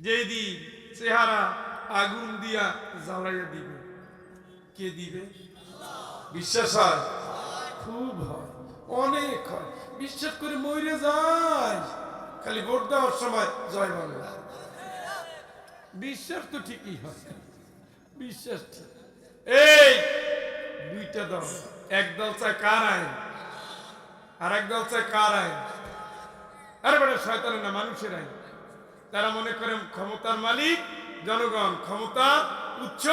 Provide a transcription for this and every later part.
যেদিন চেহারা আগুন দিয়া জ্বালাইয়া দিবে। কে দিবে? বিশ্বাস হয়? খুব হয়। অনেক হয়। বিশ্বাস করে মরে যায়। খালি ভোট দেওয়ার সময় জয় বাংলা। বিশ্বাস তো ঠিকই হয়। বিশ্বাস এই, দুইটা দল। এক দল চায় কার আইন? আর এক দল চায় কার আইন? আরে বেটা, শয়তানের না, মানুষের আইন। তারা মনে করেন ক্ষমতার মালিক, জনগণ, ক্ষমতা উচ্চ,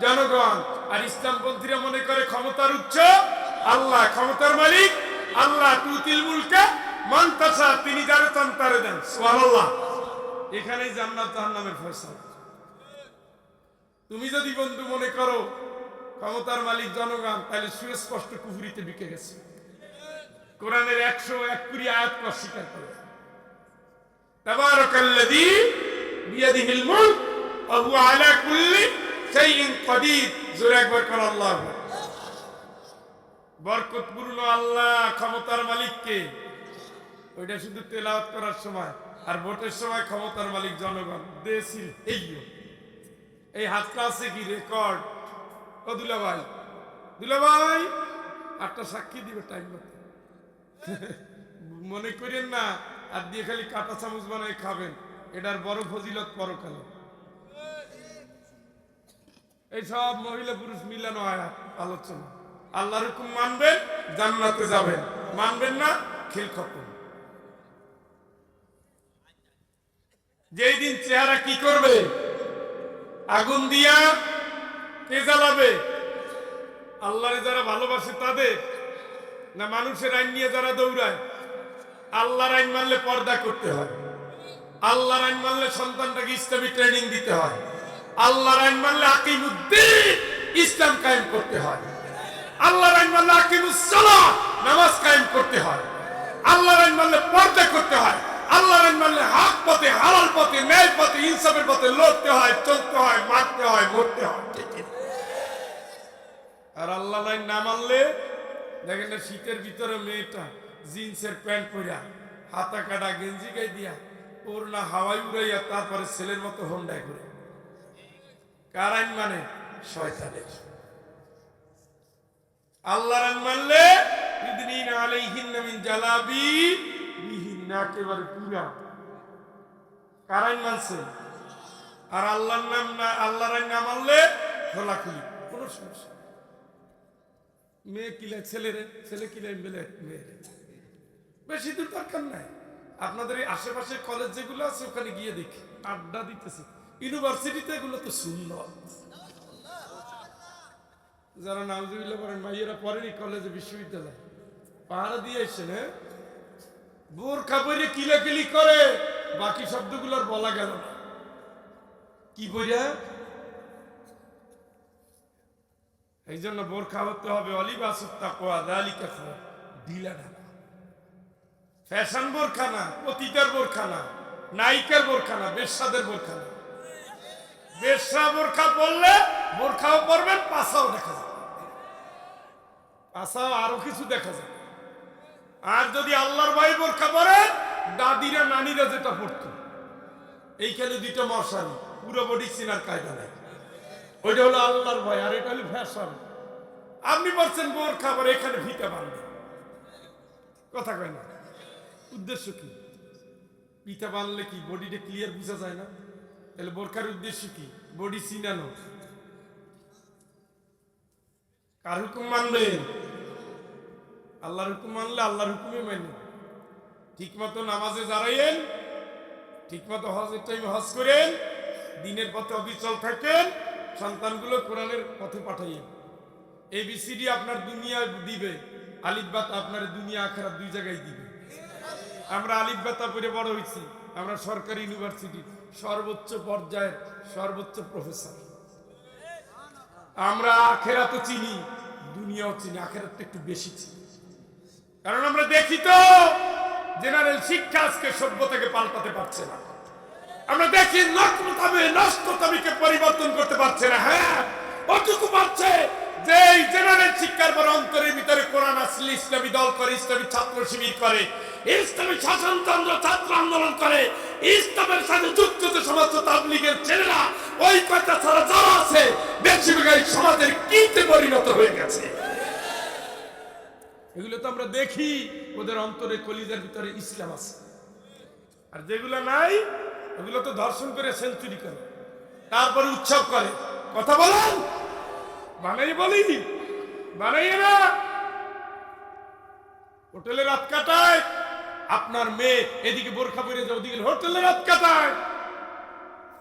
জনগণ। আর ইসলামপন্থীরা মনে করে ক্ষমতার উচ্চ, আল্লাহ ক্ষমতার মালিক, আল্লাহ তুতিল মুলকে তিনি যারা দেন। সুবহানাল্লাহ। এখানেই জান্নাত জাহান্নামের ফয়সালা। তুমি যদি বন্ধু মনে করো ক্ষমতার মালিক, জনগণ, তাহলে সুস্পষ্ট কুফুরিতে বিকে গেছে। কোরআনের একশো এক কুড়ি আয়াত অস্বীকার করে। তাবারাকাল্লাযী বিয়াদিহিল মুলক ওয়া হুয়া আলা কুল্লি শাইইন কাদির। জোরে একবার কর আল্লাহ বরকতপূর্ণ আল্লাহ ক্ষমতার মালিককে। ওইটা শুধু তেলাওয়াত করার সময়, আর ভোটের সময় ক্ষমতার মালিক জনগণ দেশিল এইও এই হাতটা আছে কি রেকর্ড? ও দুলা ভাই দুলা ভাই আটটা সাক্ষী দিবে টাইম মনে করেন না আর দিয়ে খালি কাটা চামচ বানায় খাবেন। এটার বড় ফজিলত পরকালে। এই সব মহিলা পুরুষ মিলানো আয়াত, আলোচনা। আল্লাহর হুকুম মানবেন, জান্নাতে যাবেন। মানবেন না, খেল খতম। যেই দিন চেহারা কি করবে? আগুন দিয়া কে জ্বালাবে? আল্লাহরে যারা ভালোবাসে তাদের? না মানুষের আইন নিয়ে যারা দৌড়ায়? আল্লাহর আইন মানলে পর্দা করতে হয়। আল্লাহর আইন মানলে সন্তানটাকে ইসলামী ট্রেনিং দিতে হয়। আল্লাহর আইন মানলে আকিমুদ্দিন ইসলাম কায়েম করতে হয়। আল্লাহর আইন মানলে আকিমুসসালাহ নামাজ কায়েম করতে হয়। আল্লাহর আইন মানলে পর্দা করতে হয়। আল্লাহর আইন মানলে হক পথে, হালাল পথে, ন্যায় পথে, ইনসাফের পথে লড়তে হয়, চলতে হয়, মারতে হয়, মরতে হয়। আর আল্লাহ আইন না মানলে, দেখেন শীতের ভিতরে মেয়েটা জিন্সের প্যান্ট পরিয়া হাতা কাটা গেঞ্জি গাই দিয়া ওর না হাওয়াই উড়াইয়া তারপরে ছেলের মতো হোন্ডায় করে কার আইন মানে? শয়তানের। আল্লাহর আইন মানলে মিন বিহিন একেবারে মানছে? আর আল্লাহর নাম না না মেয়ে কিলে ছেলেরে, ছেলে কিলাই মেলে মেয়েরে। বেশি দূর দরকার নাই। আপনাদের এই আশেপাশে কলেজ যেগুলো আছে, ওখানে গিয়ে দেখি। আড্ডা দিতেছে। ইউনিভার্সিটিতে এগুলো তো সুন্দর। যারা নাউজুবিল্লাহ পড়েন, ভাইয়েরা পড়েনি কলেজে বিশ্ববিদ্যালয়। পাহাড়া দিয়ে এসছেন হ্যাঁ? বোরখা পরে কিলাকিলি করে, বাকি শব্দগুলো আর বলা গেল না। কি বইয়া এই জন্য বোরখা হতে হবে। অলিবাসুত তাকওয়া দালিকা খাওয়া ঢিলা ঢাকা ফ্যাশন বোরখা না অতীতের বোরখা না নায়িকার বোরখা না বেশ্যাদের বোরখা না বেশ্যা বোরখা পরলে বোরখাও পরবেন, পাশাও দেখা যাবে। পাশাও আরও কিছু দেখা যাবে। আর যদি আল্লাহর ভাই বোরখা পরে, দাদিরা, নানিরা যেটা পড়তো এইখানে দুইটা মশারি, পুরো বডি চিনার কায়দা নাই। ওইটা হলো আল্লাহর ভয় আর এটা হলো ফ্যাশন। আপনি বলছেন বোর খাবার এখানে ফিতে বাঁধবে কথা কয় না? উদ্দেশ্য কি? পিঠা বানলে কি বডিটা ক্লিয়ার বোঝা যায় না? তাহলে বোরখার উদ্দেশ্য কি? বডি চিনানো। কার হুকুম মানবে? আল্লাহর হুকুম মানলে আল্লাহর হুকুমে মানেন ঠিক মতো নামাজে দাঁড়াইয়েন ঠিক মতো হজের টাইম হজ করেন, দিনের পথে অবিচল থাকেন, সন্তানগুলো কোরআনের পথে পাঠাইয়েন। এবিসিডি আপনার দুনিয়া দিবে আলিফবাত আপনার দুনিয়া আখেরা দুই জায়গায় দিবে। আমরা আলিফবাতা পড়ে বড় হয়েছি। আমরা সরকারি ইউনিভার্সিটি, সর্বোচ্চ পর্যায়ের সর্বোচ্চ প্রফেসর। আমরা আখেরা তো চিনি, দুনিয়াও চিনি, আখেরাতটা একটু বেশি চিনি। কারণ আমরা দেখি তো, জেনারেল শিক্ষা আজকে সভ্যতাকে পাল্টাতে পারছে না। আমরা দেখি নগ্নতাবে নষ্টতাবিকে পরিবর্তন করতে পারছে না। হ্যাঁ ওটুকু পারছে যে জেনারেল শিক্ষার পর অন্তরের ভিতরে কোরআন আসলে ইসলামী দল করে, ইসলামী ছাত্র শিবির করে। ইসলামী শাসনতন্ত্র ছাত্র আন্দোলন করে, ইসলামের সাথে যুক্ত যে সমস্ত তাবলিগের ছেলেরা, ওই কথা ছাড়া যারা আছে বেশিরভাগ সমাজের কিনতে পরিণত হয়ে গেছে। এগুলো তো আমরা দেখি, ওদের অন্তরে কলিজের ভিতরে ইসলাম আছে। আর যেগুলো নাই, ওগুলো তো ধর্ষণ করে সেঞ্চুরি করে। তারপরে উৎসব করে। কথা বলেন? বানাই বলি? বানাইয়ে না? হোটেলে রাত কাটায় আপনার মেয়ে এদিকে বোরখা পরে যায় ওদিকে হোটেলে রাত কাটায়।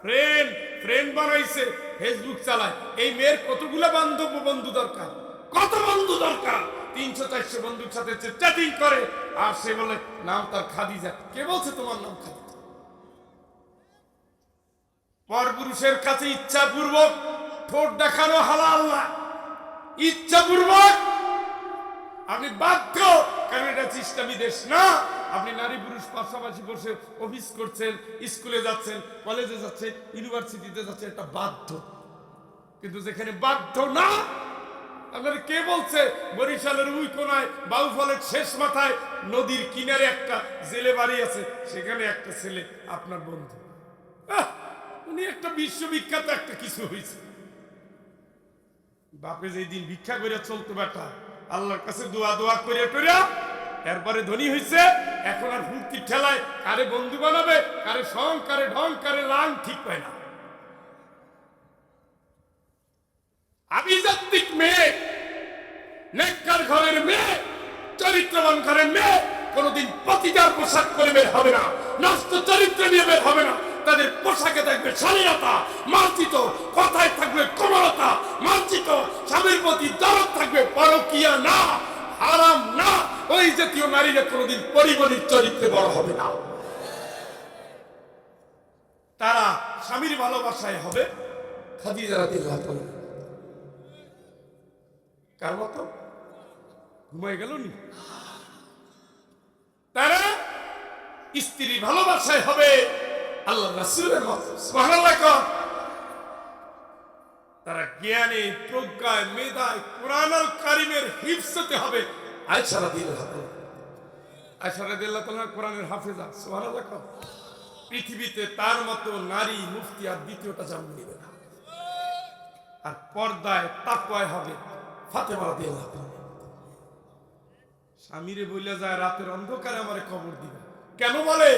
ফ্রেন্ড ফ্রেন্ড বানাইছে ফেসবুক চালায়। এই মেয়ের কতগুলো বান্ধব বন্ধু দরকার? কত বন্ধু দরকার? তিনশো, চারশো বন্ধুর সাথে চ্যাটিং করে, আর সে বলে নাম তার খাদিজা। কে বলছে তোমার নাম খাদিজা? পরপুরুষের কাছে ইচ্ছাপূর্বক ঠোঁট দেখানো হালাল না। ইচ্ছাপূর্বক। আপনি বাধ্য, কারণ এটা ইসলামী দেশ না। আপনি নারী পুরুষ পাশাপাশি বসে অফিস করছেন স্কুলে যাচ্ছেন কলেজে যাচ্ছেন ইউনিভার্সিটিতে যাচ্ছেন, এটা বাধ্য। কিন্তু যেখানে বাধ্য না আপনার কে বলছে, বরিশালের উই কোনায়, বাউফলের শেষ মাথায়, নদীর কিনারে একটা জেলে বাড়ি আছে, সেখানে একটা ছেলে, আপনার বন্ধু। উনি একটা বিশ্ববিখ্যাত একটা কিছু হয়েছে বাপে যেই দিন ভিক্ষা করে চলতো বেটা, আল্লাহর কাছে দোয়া দোয়া করে করে এরপরে ধনী হয়েছে এখন আর ফুর্তির ঠেলায় কারে বন্ধু বানাবে, কারে সং, কারে ঢং, কারে লাং ঠিক পায় না। আভিজাত্মিক মেয়ে, নেককার ঘরের মেয়ে, চরিত্রবান ঘরের মেয়ে, কোনোদিন পতিতার পোশাক করে বের হবে না, নষ্ট চরিত্র নিয়ে বের হবে না। তাদের পোশাকে থাকবে শালীনতা মার্জিত, কথায় থাকবে কোমলতা, মার্জিত, স্বামীর প্রতি দরদ থাকবে পরকিয়া না, হারাম না। ওই জাতীয় নারীরা কোনোদিন পরিমণির চরিত্রে বড় হবে না। তারা স্বামীর ভালোবাসায় হবে। কার মতো? ঘুমাই গেল নি? তারা স্ত্রী ভালোবাসায় হবে। আল্লাহ রাসূলের মতো তারা জ্ঞানে, প্রজ্ঞায়, মেধায়, কোরআন কারিমের হিফসতে হবে। আয়সা রাদিয়াল্লাহু তাআলা আয়সা কোরআনের হাফেজা সুবহানাল্লাহ। পৃথিবীতে তার মতো নারী মুফতি আর দ্বিতীয়টা জন্ম নেবে না। আর পর্দায় তাকওয়ায় হবে ফাতেমা রাদিয়াল্লাহু তাআলা স্বামীরে বলে যায়, রাতের অন্ধকারে আমারে কবর দিবে। কেন বলে?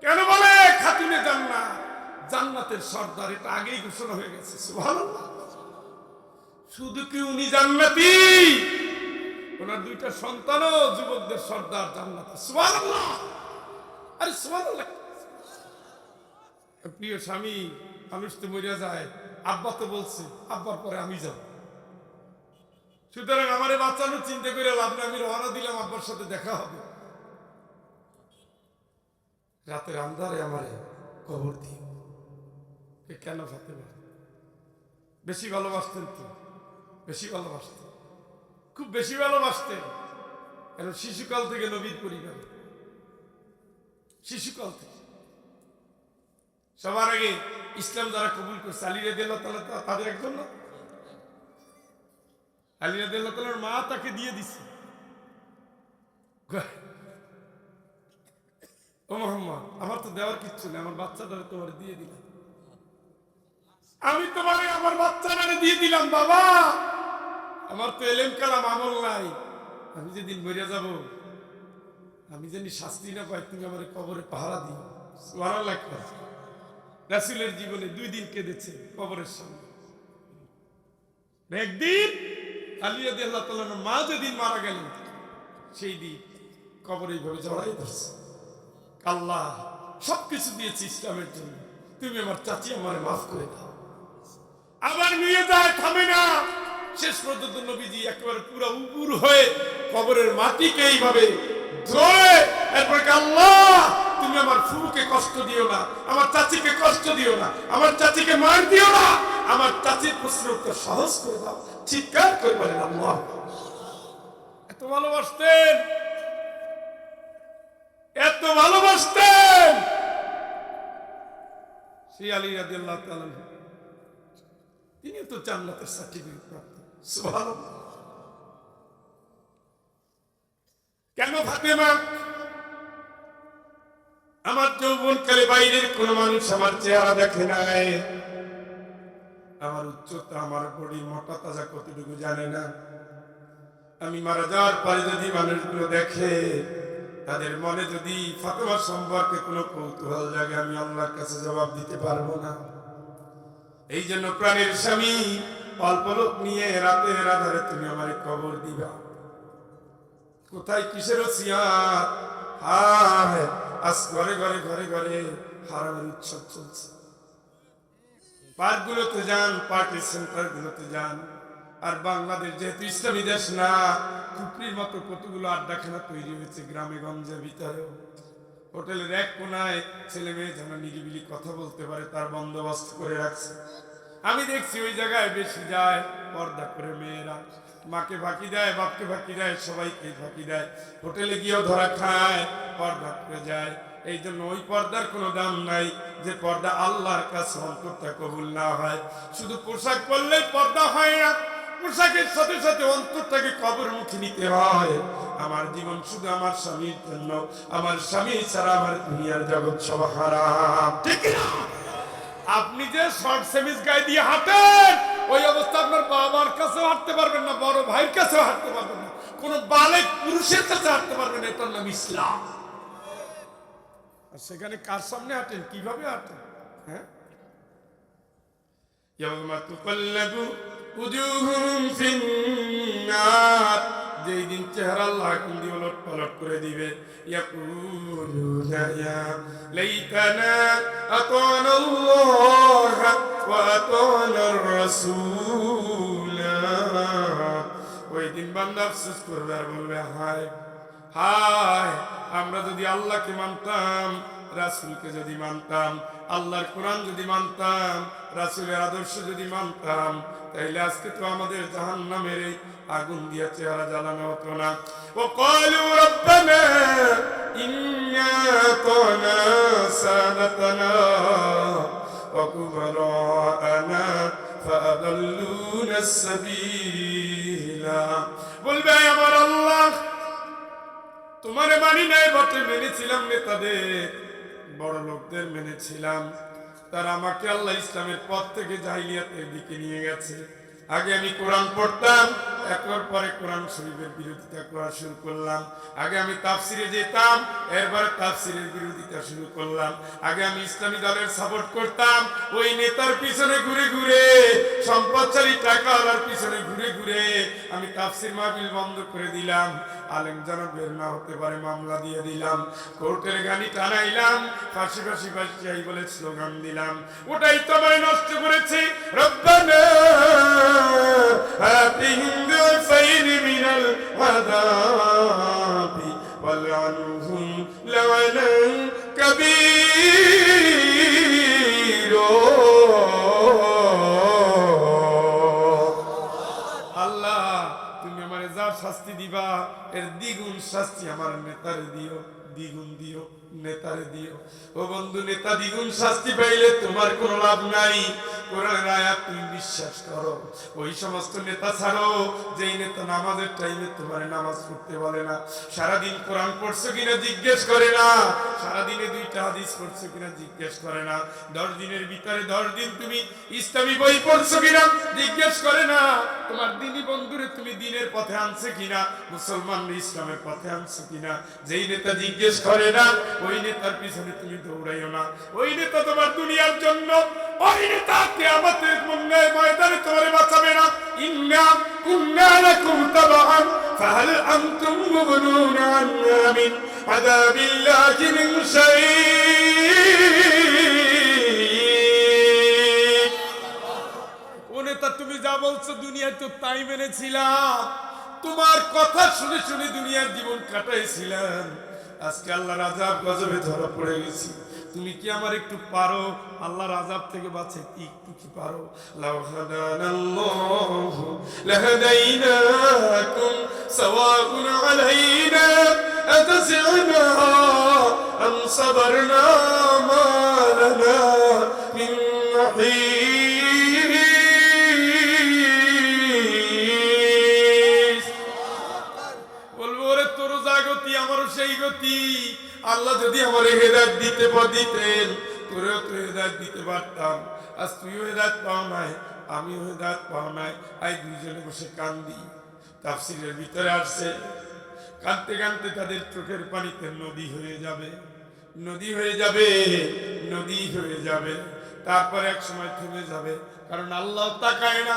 কেন বলে? খাতুনে জান্নাত। জান্নাতের সর্দার, এটা আগেই ঘোষণা হয়ে গেছে, সুবহানাল্লাহ। শুধু কি উনি জান্নাতি? ওনার দুইটা সন্তানও যুবকদের সর্দার জান্নাতে। সুবহানাল্লাহ! আরে সুবহানাল্লাহ! প্রিয় স্বামী, মানুষ তো মরিয়া যায়। আব্বা তো বলছে, আব্বার পরে আমি যাব। সুতরাং আমারে বাচ্চানো চিন্তা করে লাভ না আমি রওনা দিলাম আব্বার সাথে দেখা হবে। রাতের আন্ধারে আমার কবর দিও। কেন ফাতেমা? বেশি ভালোবাসতেন তো, বেশি ভালোবাসতেন। খুব বেশি ভালোবাসতেন। কেন শিশুকাল থেকে নবীর পরিবার। শিশুকাল থেকে। সবার আগে ইসলাম যারা কবুল করছে, আলী রেদিয়াল তাদের একজন না? আলী রেদিয়াল তালার মা তাকে দিয়ে দিছে। ও মোহাম্মদ, আমার তো দেওয়ার কিচ্ছু নেই, আমার বাচ্চাটারে তোমার দিয়ে দিলাম। আমি তোমারে, আমার বাচ্চাটারে দিয়ে দিলাম, বাবা! আমার তো এলেম কালাম, আমল নাই। আমি যেদিন মরিয়া যাব, আমি জানি শাস্তি না পাই, তুমি আমার কবরে পাহারা দিও। সুবহানাল্লাহ রাসুলের জীবনে দুই দিন কেঁদেছে কবরের সামনে। একদিন আলিয়া আল্লাহ তাল্লাহ মা যেদিন মারা গেলেন, সেই দিন কবর এইভাবে জড়াই ধরছে। আল্লাহ, সবকিছু দিয়েছি ইসলামের জন্য। তুমি আমার চাচি, আমার মাফ করে দাও। আবার নিয়ে যায় থামে না। শেষ পর্যন্ত নবীজি একেবারে পুরো উপুর হয়ে কবরের মাটিকে এইভাবে ধরে তুমি আমার ফুকে কষ্ট দিও না, আমার চাচিকে কষ্ট দিও না, আমার চাচিকে মার দিও না, আমার চাচির প্রশ্ন উত্তর সহজ করে দাও, চিৎকার করে বলেন, আল্লাহ এত ভালোবাসতেন এত ভালোবাসতেন সেই আলী রাজি আল্লাহ তিনি তো জান্নাতের সার্টিফিকেট প্রাপ্ত। কেন ফাতেমা? আমার যৌবন যৌবনকালে বাইরের কোন মানুষ আমার চেহারা দেখে নাই। আমার উচ্চতা, আমার বডি মোটা তাজা কতটুকু জানে না। আমি মারা যাওয়ার পরে যদি মানুষগুলো দেখে, তাদের মনে যদি ফাতেমার সম্পর্কে কোনো কৌতূহল জাগে, আমি আল্লাহর কাছে জবাব দিতে পারব না। এই জন্য প্রাণের স্বামী অল্প লোক নিয়ে রাতের আধারে তুমি আমার কবর দিবা। কোথায় কিসের আজ ঘরে ঘরে ঘরে ঘরে হারামের উৎসব চলছে। পার্কগুলোতে যান, পার্টি সেন্টারগুলোতে যান। আর বাংলাদেশ যেহেতু ইসলামী দেশ না কুপড়ির মতো কতগুলো আড্ডাখানা তৈরি হয়েছে গ্রামে গঞ্জের ভিতরেও। হোটেলের এক কোনায় ছেলে মেয়ে যেন নিরিবিলি কথা বলতে পারে, তার বন্দোবস্ত করে রাখছে। আমি দেখছি ওই জায়গায় বেশি যায়, পর্দা করে মেয়েরা। মাকে ফাঁকি দেয়, বাপকে ফাঁকি দেয়, সবাইকে ফাঁকি দেয়। হোটেলে গিয়েও ধরা খায়, পর্দা করে যায়। এই জন্য ওই পর্দার কোনো দাম নাই যে পর্দা আল্লাহর কাছে অন্তরটা কবুল না হয়। শুধু পোশাক পরলেই পর্দা হয় না, পোশাকের সাথে সাথে অন্তরটাকে কবর মুখে নিতে হয়। আমার জীবন শুধু আমার স্বামীর জন্য, আমার স্বামী ছাড়া আমার দুনিয়ার জগৎ সব হারাম। ঠিক না আপনি যে শর্ট সেমিস গায়ে দিয়ে হাঁটেন ওই অবস্থা আপনার বাবার কাছেও হাঁটতে পারবেন না বড় ভাইয়ের কাছেও হাঁটতে পারবেন না কোন বালেক পুরুষের কাছে হাঁটতে পারবেন না এটার নাম ইসলাম আর সেখানে কার সামনে হাঁটেন কিভাবে হাঁটেন হ্যাঁ يوم تقلب وجوههم في النار যেই দিন চেহারা আল্লাহ দিয়ে ওলট পালট করে দিবে। লাইতানা আতানা আল্লাহ ওয়া আতানা রাসূলা। ওই দিন বান্দা আফসোস করবে আর বলবে, হায় হায়, আমরা যদি আল্লাহকে মানতাম, রাসূলকে যদি মানতাম, আল্লাহর কোরআন যদি মানতাম, রাসূলের আদর্শ যদি মানতাম, তাইলে আজকে তো আমাদের জাহান্নামের এই আগুন দিয়ে চেহারা জ্বালানো হতো না। ও কলু রব্বানা, ইন্না আতানা সাদাতানা ওয়া কুবরানা ফাআদাল্লুনা সাবিলা। বলবে, আমার আল্লাহ, তোমারে মানি নাই, বটে, মেনেছিলাম নেতাদের বড় লোকদের মেনেছিলাম। তারা আমাকে আল্লাহ ইসলামের পথ থেকে জাহিলিয়াতের দিকে নিয়ে গেছে। আগে আমি কোরআন পড়তাম একর পরে কোরআন শরীফের বিরোধিতা করা শুরু করলাম। আগে আমি তাফসিরে যেতাম তাফসিরের বিরোধিতা শুরু করলাম। আগে আমি ইসলামী দলের সাপোর্ট করতাম, ওই নেতার পিছনে ঘুরে ঘুরে, সম্পদশালী টাকাওয়ালার পিছনে ঘুরে ঘুরে আমি তাফসির মাহফিল বন্ধ করে দিলাম। আলেম না হতে পারে মামলা দিয়ে দিলাম। কোর্টের গাড়ি টানাইলাম বলে স্লোগান দিলাম। ওটাই তো আমায় নষ্ট করেছে। রব্বানা মিনাল والعنهم لعنا كبيرا আল্লাহ, তুমি আমার যা শাস্তি দিবা, এর দ্বিগুণ শাস্তি আমার নেতারে দিও, দ্বিগুণ দিও। নেতারে দিও। ও বন্ধু, নেতা দ্বিগুণ শাস্তি পাইলে তোমার কোনো লাভ নাই। আয়াত তুমি বিশ্বাস করো। ওই সমস্ত নেতা ছাড়ো, যেই নেতা নামাজের টাইমে তোমার নামাজ পড়তে বলে না। সারাদিন কোরআন পড়ছো কিনা জিজ্ঞেস করে না। সারাদিনে দুইটা হাদিস পড়ছো কিনা জিজ্ঞেস করে না। দশ দিনের ভিতরে দশ দিন তুমি ইসলামী বই পড়ছো কিনা জিজ্ঞেস করে না। তোমার দিনী বন্ধুরে তুমি দিনের পথে আনছে কিনা? মুসলমান ইসলামের পথে আনছো কিনা? যেই নেতা জিজ্ঞেস করে না ওই নেতার পিছনে তুমি দৌড়াইও না। ওই নেতা তোমার দুনিয়ার জন্য। ওই নেতা কিয়ামতের মন্যায় ময়দানে তোমারে বাঁচাবে না। ইন্না কুন্না লাকুম তাবাআন, ফাহাল আনতুম মুগনুনা আন্না আযাবিল্লাহি মিন তুমি যা বলছো দুনিয়ায় তো তাই মেনেছিলাম। তোমার কথা শুনে শুনে দুনিয়ার জীবন কাটাইছিলাম। আজকে আল্লাহর আজাব গজবে ধরা পড়ে গেছি। তুমি কি আমার একটু পারো? আল্লাহর আজাব থেকে বাঁচাইতে একটু কি পারো? মিন গতি, আমারও সেই গতি। আল্লাহ যদি আমার হেদায়ত দিতে দিতেন, তোরেও তো হেদায়ত দিতে পারতাম। আজ তুইও হেদায়ত পাও নাই, আমিও হেদায়ত পাও নাই। আই দুইজনে বসে কান্দি। তাফসিরের ভিতরে আসছে, কাঁদতে কাঁদতে তাদের চোখের পানিতে নদী হয়ে যাবে। নদী হয়ে যাবে, নদী হয়ে যাবে। তারপরে এক সময় থেমে যাবে, কারণ আল্লাহ তাকায় না।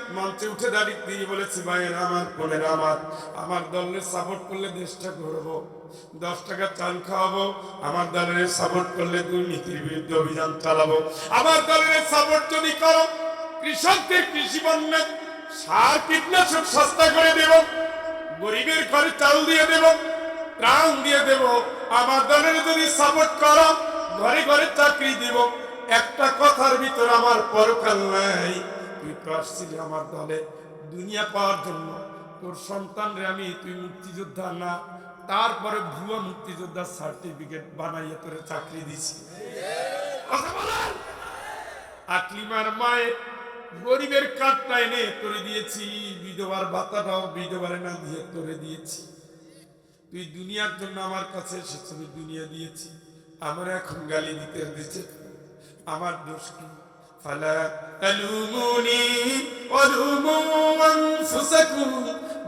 মঞ্চে উঠে দাঁড়িয়ে দিয়ে বলেছি, ভাইয়ের, আমার বোনের, আমার আমার দলের সাপোর্ট করলে দেশটা গড়বো। দশ টাকা চাল খাওয়াবো, আমার দলের সাপোর্ট করলে দুর্নীতির বিরুদ্ধে অভিযান চালাবো। আমার দলের সাপোর্ট যদি করো, কৃষকদের কৃষি পণ্য সার, কীটনাশক সস্তা করে দেব, গরিবের ঘরে চাল দিয়ে দেব, ত্রাণ দিয়ে দেব। আমার দলের যদি সাপোর্ট করো, ঘরে ঘরে চাকরি দেব। একটা কথার ভিতর আমার পরকাল নাই। তুই তো আসছিলি আমার দলে দুনিয়া পাওয়ার জন্য। তোর সন্তানরে আমি, তুই মুক্তিযোদ্ধা না। তারপরে ভুয়া মুক্তিযোদ্ধার সার্টিফিকেট বানাইয়া তোরে চাকরি দিছি। আকলিমার মায়ের গরিবের কার্ডটা এনে তোরে দিয়েছি, বিধবার ভাতাটাও বিধবারে না দিয়ে তোরে দিয়েছি। তুই দুনিয়ার জন্য আমার কাছে এসেছ, আমি দুনিয়া দিয়েছি। আমার এখন গালি দিতে দিচ্ছে আমার দোষ কি? ফালা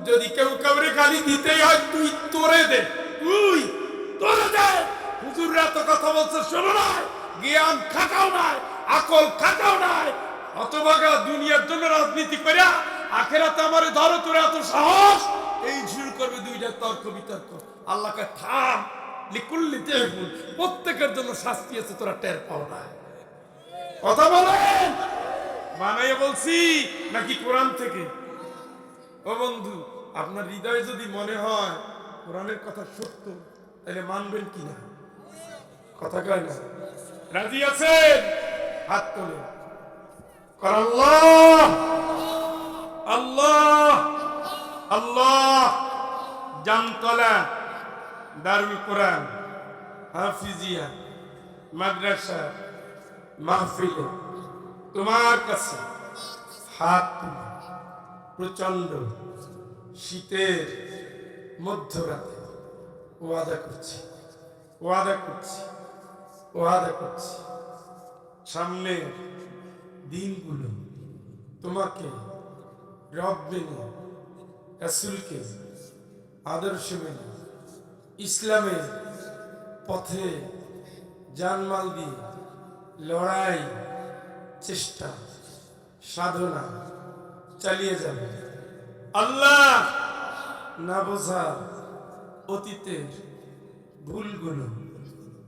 যদি কেউ কাউরে গালি দিতে হয়, তুই তোরে দে। তুই তোরে দে। হুজুররা তো কথা বলছে, শোনো না জ্ঞান খাটাও নাই, আকল খাটাও নাই। অতভাগা দুনিয়ার জন্য রাজনীতি করিয়া আখেরাতে আমারে ধরো, তোর এত সাহস। এই শুরু করবে দুইটা তর্ক বিতর্ক। আল্লাহকে থাম, লিকুল্লি তেহুল। প্রত্যেকের জন্য শাস্তি আছে, তোরা টের পাও না। কথা বলেন। বানাইয়া বলছি, নাকি কোরআন থেকে? ও বন্ধু আপনার হৃদয়ে যদি মনে হয় কোরআনের কথা সত্য, তাহলে মানবেন কি না? কথা কয় না? রাজি আছেন? হাত তোলে আল্লাহ! আল্লাহ! আল্লাহ! জামতলা দারুল কোরআন, হাফিজিয়া, মাদ্রাসা, মাহফিলে, তোমার কাছে হাত প্রচণ্ড। শীতের মধ্যরাতে ওয়াদা করছি ওয়াদা করছি ওয়াদা করছি। সামনের দিনগুলো তোমাকে রব মেনে, রাসুলকে আদর্শ মেনে, ইসলামের পথে জানমাল দিয়ে লড়াই, চেষ্টা, সাধনা চালিয়ে যাবে। আল্লাহ! না বোঝা অতীতের ভুলগুলো,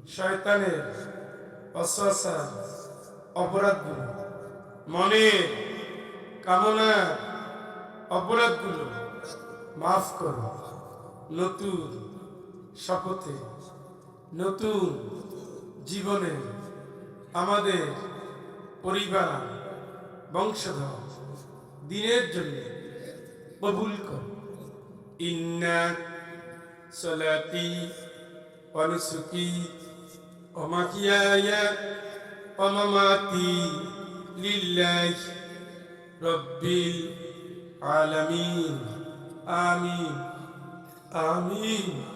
শয়তানের অশ্বাসা অপরাধগুলো, মনের কামনা, অপরাধগুলো মাফ করো। নতুন শপথে, নতুন জীবনে আমাদের পরিবার, বংশধর, দিনের জন্য কবুল কর। ইন্না সলাতি অনুসুকি অমাকিয়ায়া অমামাতি লিল্লাহ রব্বিল আলামিন। আমিন। আমিন।